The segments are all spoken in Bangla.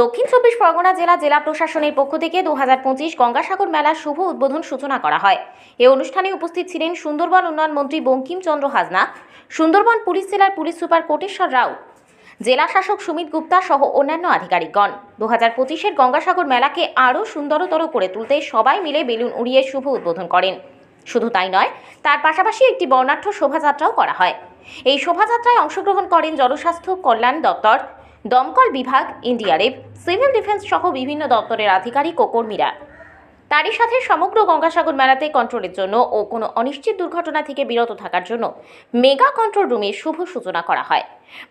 দক্ষিণ চব্বিশ পরগনা জেলা জেলা প্রশাসনের পক্ষ থেকে দু হাজার পঁচিশ গঙ্গাসাগর মেলার শুভ উদ্বোধন সূচনা করা হয়। এ অনুষ্ঠানে উপস্থিত ছিলেন সুন্দরবন উন্নয়ন মন্ত্রী বঙ্কিমচন্দ্র হাজনা, সুন্দরবন পুলিশ জেলার পুলিশ সুপার কোটেশ্বর রাও, জেলা শাসক সুমিত গুপ্তা সহ অন্যান্য আধিকারিকগণ। দু হাজার পঁচিশের গঙ্গাসাগর মেলাকে আরও সুন্দরতর করে তুলতে সবাই মিলে বেলুন উড়িয়ে শুভ উদ্বোধন করেন। শুধু তাই নয়, তার পাশাপাশি একটি বর্ণাঢ্য শোভাযাত্রাও করা হয়। এই শোভাযাত্রায় অংশগ্রহণ করেন জনস্বাস্থ্য কল্যাণ দপ্তর দমকল বিভাগ এনডিআরএফ সিভিল ডিফেন্স সহ বিভিন্ন দপ্তরের আধিকারিক ও কর্মীরা। তারই সাথে সমগ্র গঙ্গাসাগর মেলাতে কন্ট্রোলের জন্য ও কোনো অনিশ্চিত দুর্ঘটনা থেকে বিরত থাকার জন্য মেগা কন্ট্রোল রুমের শুভ সূচনা করা হয়।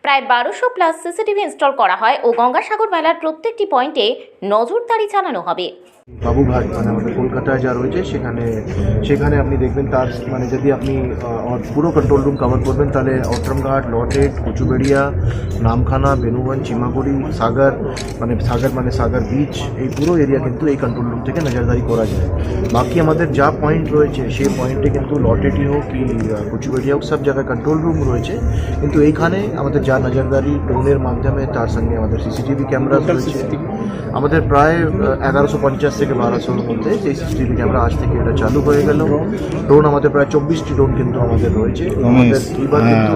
প্রায় বারোশো প্লাস সিসিটিভি ইনস্টল করা হয় ও গঙ্গাসাগর মেলার প্রত্যেকটি পয়েন্টে নজরদারি চালানো হবে। বাবুঘাট মানে আমাদের কলকাতায় যা রয়েছে সেখানে সেখানে আপনি দেখবেন তার মানে যদি আপনি পুরো কন্ট্রোল রুম কভার করবেন, তাহলে অট্রমঘাট লটেট, কুচুবেড়িয়া, নামখানা, বেনুবন, চিমাগুড়ি, সাগর মানে সাগর মানে সাগর বিচ এই পুরো এরিয়া কিন্তু এই কন্ট্রোল রুম থেকে নজরদারি করা যায়। বাকি আমাদের যা পয়েন্ট রয়েছে সেই পয়েন্টে কিন্তু লটেটি হোক কি আহ, হোক সব জায়গায় কন্ট্রোল রুম রয়েছে। কিন্তু এইখানে আমাদের যা নজরদারি ড্রোনের মাধ্যমে তার সঙ্গে আমাদের সিসিটিভি ক্যামেরা রয়েছে। আমাদের প্রায় এগারোশো পঞ্চাশ থেকে বারোশোর মধ্যে সেই সিসিটিভি ক্যামেরা আজ থেকে এটা চালু হয়ে গেল। ড্রোন আমাদের প্রায় চব্বিশটি ড্রোন কিন্তু আমাদের রয়েছে। আমাদের এবার কিন্তু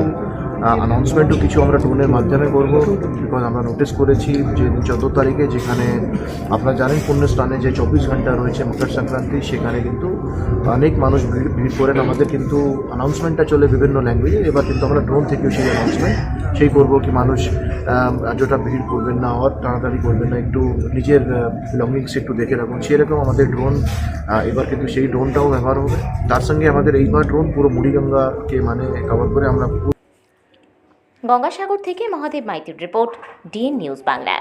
অ্যানাউন্সমেন্টও কিছু আমরা ড্রোনের মাধ্যমে করব বিকজ আমরা নোটিস করেছি যে চোদ্দ তারিখে যেখানে আপনারা জানেন পুণ্যস্থানে যে চব্বিশ ঘণ্টা রয়েছে মকর সংক্রান্তি, সেখানে কিন্তু অনেক মানুষ ভিড় ভিড় করেন। আমাদের কিন্তু অ্যানাউন্সমেন্টটা চলে বিভিন্ন ল্যাঙ্গুয়েজে এবার কিন্তু আমরা ড্রোন থেকেও সেই অ্যানাউন্সমেন্ট সেই করব কি মানুষ এতটা ভিড় করবেন না আর তাড়াতাড়ি করবেন না, একটু নিজের বিলঙ্গিংস একটু দেখে রাখুন। সেরকম আমাদের ড্রোন এবার কিন্তু সেই ড্রোনটাও ব্যবহার হবে। তার সঙ্গে আমাদের এইবার ড্রোন পুরো মুড়িগঙ্গাকে মানে কভার করে আমরা গঙ্গাসাগর থেকে মহাদেব মাইতির রিপোর্ট ডিএন নিউজ বাংলা।